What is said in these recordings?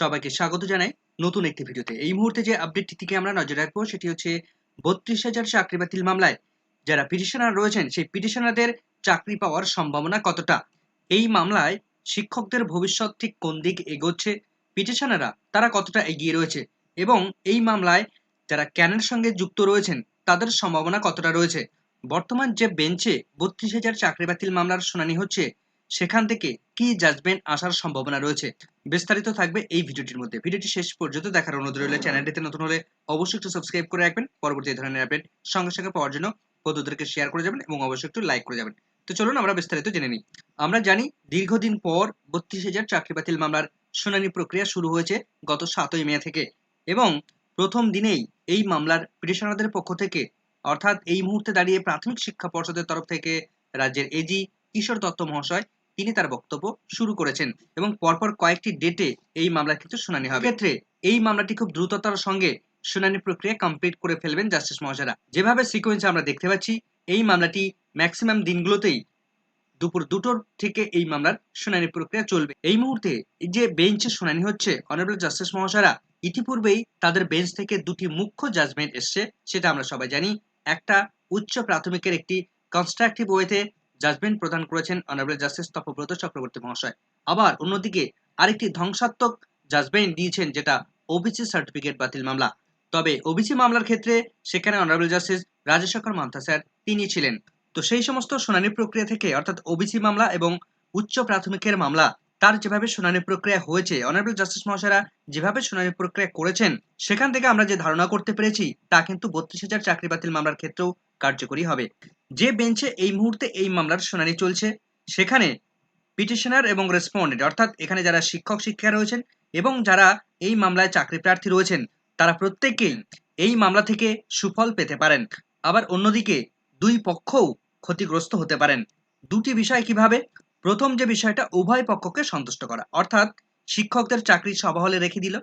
সবাইকে স্বাগত জানাই নতুন একটি ভিডিওতে। এই মুহূর্তে যে আপডেটটি থেকে আমরা নজর রাখব সেটি হচ্ছে বত্রিশ হাজার চাকরি বাতিল মামলায় যারা পিটিশনার রয়েছেন, সেই পিটিশনারদের চাকরি পাওয়ার সম্ভাবনা কতটা? এই মামলায় শিক্ষকদের ভবিষ্যৎ ঠিক কোন দিক এগোচ্ছে? পিটিশনাররা তারা কতটা এগিয়ে রয়েছে? এবং এই মামলায় যারা ক্যানের সঙ্গে যুক্ত রয়েছেন, তাদের সম্ভাবনা কতটা রয়েছে? বর্তমান যে বেঞ্চে বত্রিশ হাজার চাকরি বাতিল মামলার শুনানি হচ্ছে সেখান থেকে কি জাজমেন্ট আসার সম্ভাবনা রয়েছে বিস্তারিত থাকবে এই ভিডিওটির মধ্যে। ভিডিওটি শেষ পর্যন্ত দেখার অনুরোধ রইলে। চ্যানেলটিতে নতুন হলে অবশ্যই একটু সাবস্ক্রাইব করে রাখবেন। পরবর্তী ধরনের আপডেট সঙ্গে সঙ্গে পাওয়ার জন্য বন্ধুদেরকে শেয়ার করে যাবেন এবং অবশ্যই একটু লাইক করে যাবেন। তো চলুন আমরা বিস্তারিত জেনে নিই। আমরা জানি দীর্ঘদিন পর বত্রিশ হাজার চাকরি বাতিল মামলার শুনানি প্রক্রিয়া শুরু হয়েছে গত সাতই মে থেকে এবং প্রথম দিনেই এই মামলার পিটিশনারদের পক্ষ থেকে অর্থাৎ এই মুহূর্তে দাঁড়িয়ে প্রাথমিক শিক্ষা পর্ষদের তরফ থেকে রাজ্যের এজি কিশোর দত্ত মহাশয় তিনি তার বক্তব্য শুরু করেছেন এবং পরপর কয়েকটি ডেটে এই মামলার ক্ষেত্রে শুনানি হবে। ক্ষেত্রে এই মামলাটি খুব দ্রুততার সঙ্গে শুনানি প্রক্রিয়া কমপ্লিট করে ফেলবেন জাস্টিস মহাশয়রা। যেভাবে সিকোয়েন্সে আমরা দেখতে পাচ্ছি, এই মামলাটি ম্যাক্সিমাম দিনগুলোতেই দুপুর দুটোর থেকে এই মামলার শুনানি প্রক্রিয়া চলবে। এই মুহূর্তে যে বেঞ্চে শুনানি হচ্ছে অনারেবল জাস্টিস মহাশয়রা, ইতিপূর্বেই তাদের বেঞ্চ থেকে দুটি মুখ্য জাজমেন্ট এসছে, সেটা আমরা সবাই জানি। একটা উচ্চ প্রাথমিকের একটি কনস্ট্রাকটিভ ওয়েতে জাজমেন্ট প্রদান করেছেন অনারেবল জাস্টিস তপব্রত চক্রবর্তী মহাশয়। আবার অন্যদিকে আরেকটি ধ্বংসাত্মক জাজমেন্ট দিয়েছেন, যেটা ওবিসি সার্টিফিকেট বাতিল মামলা। তবে ওবিসি মামলার ক্ষেত্রে সেখানে honourable justice Rajasekhar Mantha sir তিনি ছিলেন। তো সেই সমস্ত শুনানি প্রক্রিয়া থেকে, অর্থাৎ ওবিসি মামলা এবং উচ্চ প্রাথমিকের মামলা, তার যেভাবে শুনানি প্রক্রিয়া হয়েছে, অনারেবল জাস্টিস মহাশয়রা যেভাবে শুনানি প্রক্রিয়া করেছেন, সেখান থেকে আমরা যে ধারণা করতে পেরেছি, তা কিন্তু বত্রিশ হাজার চাকরি বাতিল মামলার ক্ষেত্রেও কার্যকরী হবে। যে বেঞ্চে এই মুহূর্তে এই মামলার শুনানি চলছে, সেখানে পিটিশনার এবং রেসপন্ডেন্ট অর্থাৎ এখানে যারা শিক্ষক শিক্ষা রয়েছেন এবং যারা এই মামলায় চাকরি প্রার্থী রয়েছেন, তারা প্রত্যেকেই এই মামলা থেকে সুফল পেতে পারেন। আবার অন্যদিকে দুই পক্ষও ক্ষতিগ্রস্ত হতে পারেন। দুটি বিষয় কীভাবে? প্রথম যে বিষয়টা, উভয় পক্ষকে সন্তুষ্ট করা। অর্থাৎ শিক্ষকদের চাকরি সবাহলে রেখে দিল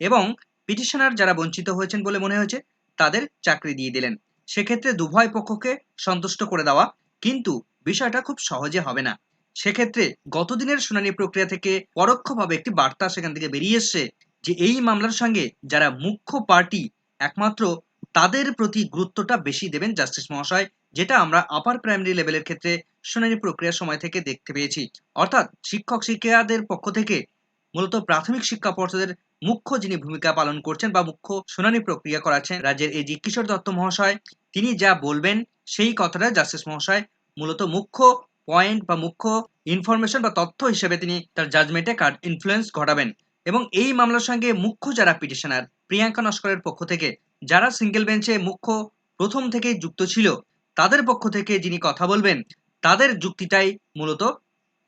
এবং পিটিশনার যারা বঞ্চিত হয়েছেন বলে মনে হয়েছে, তাদের চাকরি দিয়ে দিলেন। সেক্ষেত্রে দুভয় পক্ষকে সন্তুষ্ট করে দেওয়া কিন্তু বিষয়টা খুব সহজে হবে না। সেক্ষেত্রে গতদিনের শুনানি প্রক্রিয়া থেকে পরোক্ষভাবে একটি বার্তা সেখান থেকে বেরিয়ে এসছে যে এই মামলার সঙ্গে যারা মুখ্য পার্টি একমাত্র তাদের প্রতি গুরুত্বটা বেশি দেবেন জাস্টিস মহাশয়, যেটা আমরা আপার প্রাইমারি লেভেলের ক্ষেত্রে শুনানি প্রক্রিয়ার সময় থেকে দেখতে পেয়েছি। অর্থাৎ শিক্ষক শিক্ষিকাদের পক্ষ থেকে মূলত প্রাথমিক শিক্ষা পর্ষদের মুখ্য যিনি ভূমিকা পালন করছেন বা মুখ্য শুনানি প্রক্রিয়া করাচ্ছেন রাজ্যের এই যে কিশোর দত্ত মহাশয় তিনি যা বলবেন সেই কথাটা জাস্টিস মহাশয় মূলত মুখ্য পয়েন্ট বা মুখ্য ইনফরমেশন বা তথ্য হিসেবে তিনি তার জাজমেন্টে কার্ড ইনফ্লুয়েন্স ঘটাবেন। এবং এই মামলার সঙ্গে মুখ্য যারা পিটিশনার প্রিয়াঙ্কা নস্করের পক্ষ থেকে, যারা সিঙ্গেল বেঞ্চে মুখ্য প্রথম থেকেই যুক্ত ছিল, তাদের পক্ষ থেকে যিনি কথা বলবেন, তাদের যুক্তিটাই মূলত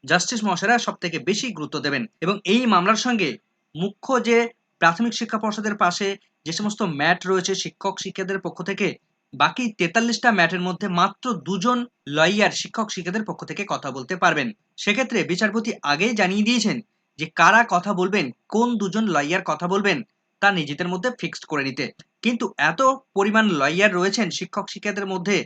জাস্টিস মহাশয়রা সব থেকে বেশি গুরুত্ব দেবেন। এবং এই মামলার সঙ্গে মুখ্য যে প্রাথমিক শিক্ষা পর্ষদের পাশে যে সমস্ত ম্যাট রয়েছে শিক্ষক শিক্ষাদের পক্ষ থেকে বাকি তেতাল্লিশটা ম্যাটের মধ্যে মাত্র দুজন লয়ার শিক্ষক শিক্ষাদের পক্ষ থেকে কথা বলতে পারবেন। সেক্ষেত্রে বিচারপতি আগেই জানিয়ে দিয়েছেন যে কারা কথা বলবেন, কোন দুজন লয়ার কথা বলবেন তা নিজেদের মধ্যে ফিক্সড করে নিতে। কিন্তু এত পরিমাণ লয়ার রয়েছেন শিক্ষক শিক্ষাদের মধ্যে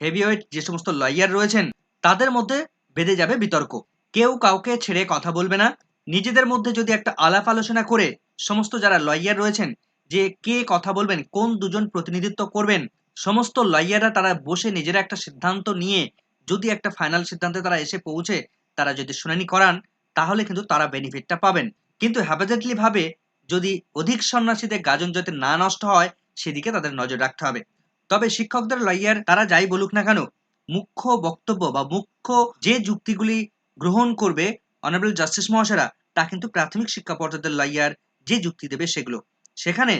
হেভিওয়েট যে সমস্ত লয়ার রয়েছেন, তাদের মধ্যে বেঁধে যাবে বিতর্ক। কেউ কাউকে ছেড়ে কথা বলবে না। নিজেদের মধ্যে যদি একটা আলাপ আলোচনা করে সমস্ত যারা লয়ার রয়েছেন যে কে কথা বলবেন, কোন দুজন প্রতিনিধিত্ব করবেন সমস্ত লয়াররা তারা বসে নিজেরা একটা সিদ্ধান্ত নিয়ে যদি একটা ফাইনাল সিদ্ধান্তে তারা এসে পৌঁছে, তারা যদি শুনানি করান, তাহলে কিন্তু তারা বেনিফিটটা পাবেন। কিন্তু ভাবে যদি অধিক সন্ন্যাসীদের গাজন যাতে না নষ্ট হয়, সেদিকে তাদের নজর রাখতে হবে। তবে শিক্ষকদের লয়ার তারা যাই বলুক না কেন, মুখ্য বক্তব্য বা মুখ্য যে যুক্তিগুলি গ্রহণ করবে অনারেবল জাস্টিস মহাশয়রা, তা কিন্তু প্রাথমিক শিক্ষা পর্যায়ের লয়ার যে যুক্তি দেবে সেগুলো। সেখানে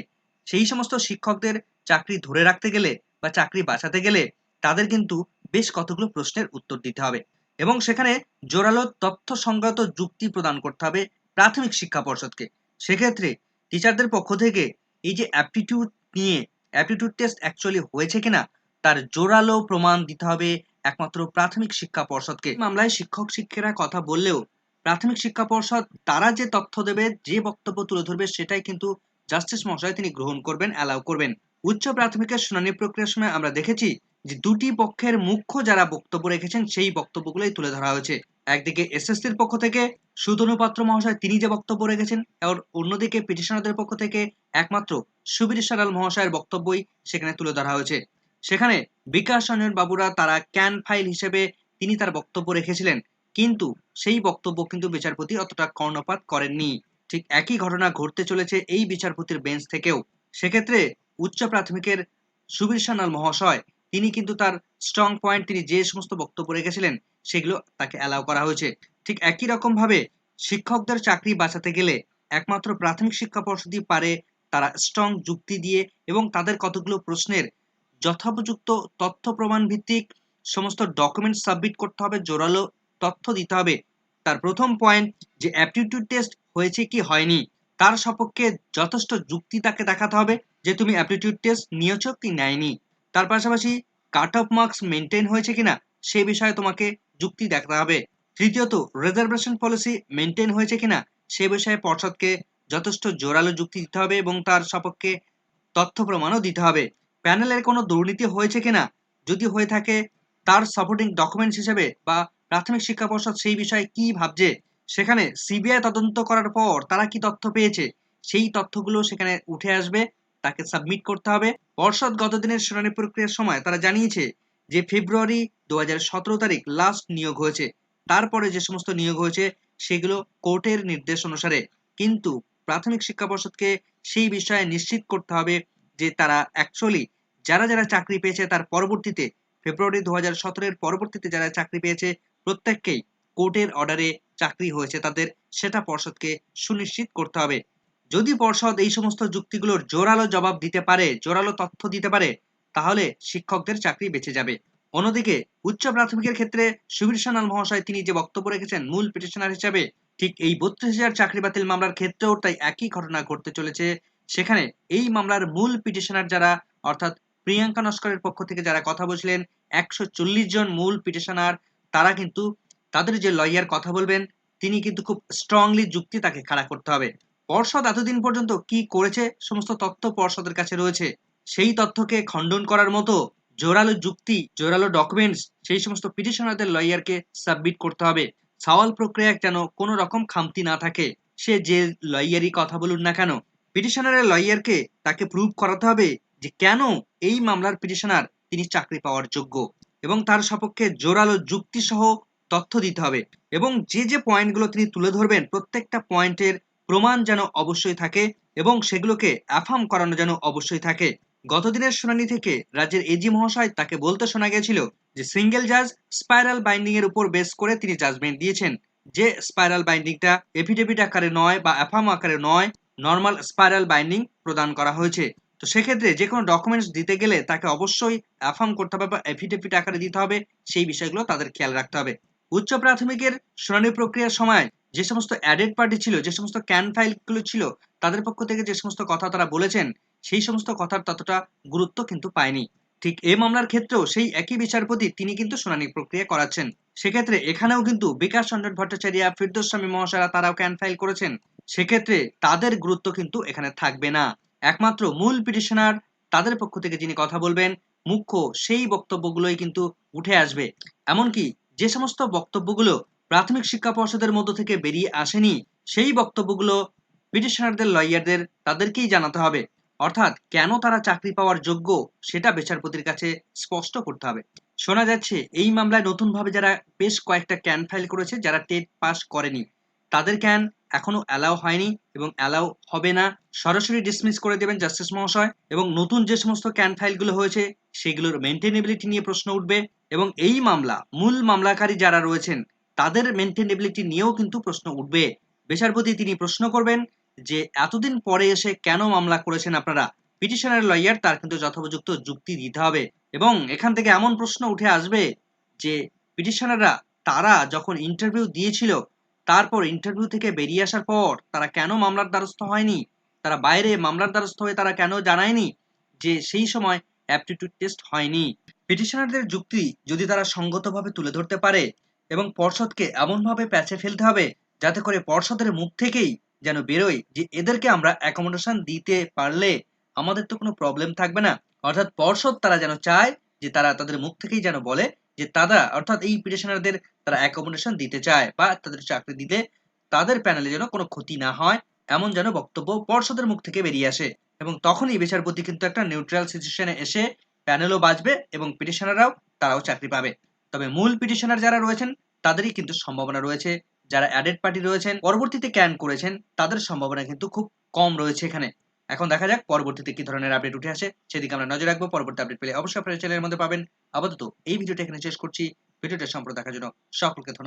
সেই সমস্ত শিক্ষকদের চাকরি ধরে রাখতে গেলে বা চাকরি বাঁচাতে গেলে তাদের কিন্তু বেশ কতগুলো প্রশ্নের উত্তর দিতে হবে। এবং সেখানে জোরালো তথ্য সংগত যুক্তি প্রদান করতে হবে প্রাথমিক শিক্ষা পর্ষদকে। সেক্ষেত্রে টিচারদের পক্ষ থেকে এই যে অ্যাপটিটিউড নিয়ে অ্যাপটিটিউড টেস্ট অ্যাকচুয়ালি হয়েছে কিনা, তার জোরালো প্রমাণ দিতে হবে একমাত্র প্রাথমিক শিক্ষা পর্ষদকে। মামলায় শিক্ষক শিক্ষিকারা কথা বললেও প্রাথমিক শিক্ষা পর্ষদ তারা যে তথ্য দেবে, যে বক্তব্য তুলে ধরবে, সেটাই কিন্তু জাস্টিস মহাশয় তিনি গ্রহণ করবেন অ্যালাউ করবেন। উচ্চ প্রাথমিকের শুনানি প্রক্রিয়ার সময় আমরা দেখেছি যে দুটি পক্ষের মুখ্য যারা বক্তব্য রেখেছেন, সেই বক্তব্যগুলোই তুলে ধরা হয়েছে। একদিকে এসএসসির পক্ষ থেকে সুতনু পাত্র মহাশয় তিনি যে বক্তব্য রেখেছেন, আর অন্যদিকে পিটিশনারদের পক্ষ থেকে একমাত্র সুবীর সারাল মহাশয়ের বক্তব্যই সেখানে তুলে ধরা হয়েছে। সেখানে বিকাশ রঞ্জন বাবুরা তারা ক্যান ফাইল হিসেবে তিনি তার বক্তব্য রেখেছিলেন, কিন্তু সেই বক্তব্য কিন্তু বিচারপতি অতটা কর্ণপাত করেননি। ঠিক একই ঘটনা ঘটতে চলেছে এই বিচারপতির বেঞ্চ থেকেও। সেক্ষেত্রে উচ্চ প্রাথমিকের সুবীর সান্যাল মহাশয়, তিনি কিন্তু তার স্ট্রং পয়েন্ট তিনি যে সমস্ত বক্তব্য রেখেছিলেন, সেগুলো তাকে অ্যালাউ করা হয়েছে। ঠিক একই রকম ভাবে শিক্ষকদের চাকরি বাঁচাতে গেলে একমাত্র প্রাথমিক শিক্ষা পর্ষদই পারে তারা স্ট্রং যুক্তি দিয়ে এবং তাদের কতগুলো প্রশ্নের যথোপযুক্ত তথ্য প্রমাণ ভিত্তিক সমস্ত ডকুমেন্ট সাবমিট করতে হবে, জোরালো তথ্য দিতে হবে। তার প্রথম পয়েন্ট যে অ্যাপটিটিউড টেস্ট হয়েছে কি হয়নি, তার সপক্ষে যথেষ্ট যুক্তি তাকে দেখাতে হবে। যে তুমি অ্যাপটিটিউড টেস্ট নিয়েছো কি নেয়নি? তার পাশাপাশি কাট অফ মার্কস মেনটেন হয়েছে কিনা সে বিষয়ে তোমাকে যুক্তি দেখাতে হবে। তৃতীয়ত রিজার্ভেশন পলিসি মেনটেন হয়েছে কিনা সে বিষয়ে পর্ষদকে যথেষ্ট জোরালো যুক্তি দিতে হবে এবং তার সপক্ষে তথ্য প্রমাণও দিতে হবে। প্যানেলের কোনো দুর্নীতি হয়েছে কিনা? যদি হয়ে থাকে, তার সাপোর্টিং ডকুমেন্টস হিসেবে বা প্রাথমিক শিক্ষা পর্ষদ সেই বিষয়ে কি ভাবছে? সেখানে সিবিআই তদন্ত করার পর তারা কি তথ্য পেয়েছে? সেই তথ্যগুলো সেখানে উঠে আসবে। তাকে সাবমিট করতে হবে। পর্ষদ গতদিনের শুনানি প্রক্রিয়ার সময় তারা জানিয়েছে যে ফেব্রুয়ারি দু হাজার সতেরো তারিখ লাস্ট নিয়োগ হয়েছে। তারপরে যে সমস্ত নিয়োগ হয়েছে সেগুলো কোর্টের নির্দেশ অনুসারে। কিন্তু প্রাথমিক শিক্ষা পর্ষদকে সেই বিষয়ে নিশ্চিত করতে হবে যে তারা অ্যাকচুয়ালি যারা যারা চাকরি পেয়েছে তার পরবর্তীতে ফেব্রুয়ারি দু হাজার পরবর্তীতে যারা চাকরি পেয়েছে প্রত্যেককেই কোর্টের অর্ডারে চাকরি হয়েছে তাদের। সেটা পর্ষদকে সুনিশ্চিত করতে হবে। যদি পর্ষদ এই সমস্ত যুক্তিগুলোর জোরালো জবাব দিতে পারে, জোরালো তথ্য দিতে পারে, তাহলে শিক্ষকদের চাকরি বেঁচে যাবে। অন্যদিকে, উচ্চ প্রাথমিকের ক্ষেত্রে সুবীর সান্যাল মহাশয় তিনি যে বক্তব্য রেখেছেন মূল পিটিশনার হিসাবে, ঠিক এই বত্রিশ হাজার চাকরি বাতিল মামলার ক্ষেত্রেও তাই একই ঘটনা ঘটতে চলেছে। সেখানে এই মামলার মূল পিটিশনার যারা, অর্থাৎ প্রিয়াঙ্কা নস্করের পক্ষ থেকে যারা কথা বলছিলেন, একশো চল্লিশ জন মূল পিটিশনার তারা কিন্তু তাদের যে লয়ার কথা বলবেন, তিনি কিন্তু খুব স্ট্রংলি যুক্তি তাকে খাড়া করতে হবে। পর্ষদ এতদিন পর্যন্ত কি করেছে? সমস্ত তথ্য পর্ষদের কাছে রয়েছে। সেই তথ্যকে খণ্ডন করার মতো জোরালো যুক্তি, জোরালো ডকুমেন্টস সেই সমস্ত পিটিশনারদের লয়ারকে সাবমিট করতে হবে। সওয়াল প্রক্রিয়া যেন কোনো রকম খামতি না থাকে। সে যে লয়ারই কথা বলুন না কেন পিটিশনারের লয়ারকে তাকে প্রুভ করাতে হবে যে কেন এই মামলার পিটিশনার তিনি চাকরি পাওয়ার যোগ্য এবং তার সপক্ষে জোরালো যুক্তি সহ তথ্য দিতে হবে এবং যে যে পয়েন্টগুলো তিনি তুলে ধরবেন, প্রত্যেকটা পয়েন্টের প্রমাণ যেন অবশ্যই থাকে এবং সেগুলোকে অ্যাফার্ম করানো যেন অবশ্যই থাকে। গতদিনের শুনানি থেকে রাজ্যের এজি মহাশয় তাকে বলতে শোনা গেছিল যে সিঙ্গেল জাজ স্পাইরাল বাইন্ডিং এর উপর বেস করে তিনি জাজমেন্ট দিয়েছেন। যে স্পাইরাল বাইন্ডিংটা এফিডেভিট আকারে নয় বা অ্যাফার্ম আকারে নয় নর্মাল স্পাইরাল বাইন্ডিং প্রদান করা হয়েছে। তো সেক্ষেত্রে যে কোনো ডকুমেন্টস দিতে গেলে তাকে অবশ্যই অ্যাফার্ম করতে হবে বা এফিডেভিট আকারে দিতে হবে, সেই বিষয়গুলো তাদের খেয়াল রাখতে হবে। উচ্চ প্রাথমিকের শুনানি প্রক্রিয়ার সময় যে সমস্ত অ্যাডেড পার্টি ছিল, যে সমস্ত ক্যান ফাইলগুলো ছিল, তাদের পক্ষ থেকে যে সমস্ত কথা তারা বলেছেন, সেই সমস্ত কথার ততটা গুরুত্ব কিন্তু পায়নি। ঠিক এ মামলার ক্ষেত্রেও সেই একই বিচারপতি তিনি কিন্তু শুনানি প্রক্রিয়া করাচ্ছেন। সেক্ষেত্রে এখানেও কিন্তু বিকাশ চন্দ্র ভট্টাচার্য ফিরদোস্বামী মহাশয়রা তারাও ক্যান ফাইল করেছেন। সেক্ষেত্রে তাদের গুরুত্ব কিন্তু এখানে থাকবে না। একমাত্র মূল পিটিশনার তাদের পক্ষ থেকে যিনি কথা বলবেন, মুখ্য সেই বক্তব্যগুলোই কিন্তু উঠে আসবে। এমনকি যে সমস্ত বক্তব্যগুলো প্রাথমিক শিক্ষা পর্ষদের মধ্য থেকে বেরিয়ে আসেনি সেই বক্তব্যগুলো পিটিশনারদের লয়ারদের তাদেরকেই জানাতে হবে। অর্থাৎ কেন তারা চাকরি পাওয়ার যোগ্য সেটা বিচারপতির কাছে স্পষ্ট করতে হবে। শোনা যাচ্ছে, এই মামলায় নতুনভাবে যারা বেশ কয়েকটা ক্যান ফাইল করেছে যারা টেট পাস করেনি, তাদের ক্যান এখনও অ্যালাউ হয়নি এবং অ্যালাউ হবে না। সরাসরি ডিসমিস করে দেবেন জাস্টিস মহাশয় এবং নতুন যে সমস্ত ক্যান ফাইলগুলো হয়েছে সেগুলোর মেনটেনেবিলিটি নিয়ে প্রশ্ন উঠবে এবং এই মামলা, মূল মামলাকারী যারা রয়েছেন তাদের মেনটেনেবিলিটি নিয়েও কিন্তু প্রশ্ন উঠবে। বিচারপতি তিনি প্রশ্ন করবেন যে, এতদিন পরে এসে কেন মামলা করেছেন আপনারা? পিটিশনের লয়ার তার কিন্তু যথোপযুক্ত যুক্তি দিতে হবে। এবং এখান থেকে এমন প্রশ্ন উঠে আসবে যে, পিটিশনাররা তারা যখন ইন্টারভিউ দিয়েছিল, তারপর ইন্টারভিউ থেকে বেরিয়ে আসার পর তারা কেন মামলার দ্বারস্থ হয়নি? তারা বাইরে মামলার দ্বারস্থ হয়ে তারা কেন জানায়নি যে, সেই সময় অ্যাপটিটিউড টেস্ট হয়নি? পিটিশনারদের যুক্তি যদি তারা সঙ্গতভাবে তুলে ধরতে পারে এবং পর্ষদকে এমনভাবে প্যাচে ফেলতে হবে যাতে করে পর্ষদের মুখ থেকেই যেন বেরোয় যে এদেরকে আমরা অ্যাকোমোডেশন দিতে পারলে আমাদের তো কোনো প্রবলেম থাকবে না। অর্থাৎ পর্ষদ তারা যেন চায় যে তারা তাদের মুখ থেকেই যেন বলে যে তারা, অর্থাৎ এই পিটিশনারদের তারা অ্যাকোমোডেশন দিতে চায় বা তাদের চাকরি দিলে তাদের প্যানেলে যেন কোনো ক্ষতি না হয়, এমন যেন বক্তব্য পর্ষদের মুখ থেকে বেরিয়ে আসে। এবং তখনই বিচারপতি কিন্তু একটা নিউট্রাল সিচুয়েশনে এসে প্যানেলও বাঁচবে এবং পিটিশনাররাও তারাও চাকরি পাবে। তবে মূল পিটিশনার যারা রয়েছেন, তাদেরই কিন্তু সম্ভাবনা রয়েছে। যারা অ্যাডেড পার্টি রয়েছেন, পরবর্তীতে ক্যান করেছেন, তাদের সম্ভাবনা কিন্তু খুব কম রয়েছে এখানে। এখন দেখা যাক পরবর্তীতে কি ধরনের আপডেট উঠে আসে। সেদিকে আমরা নজর রাখব। পরবর্তী আপডেট পেলে অবশ্যই আপনার চ্যানেলের মধ্যে পাবেন। আপাতত এই ভিডিওটা এখানে শেষ করছি। ভিডিওটা সম্পূর্ণ দেখার জন্য সকলকে ধন্যবাদ।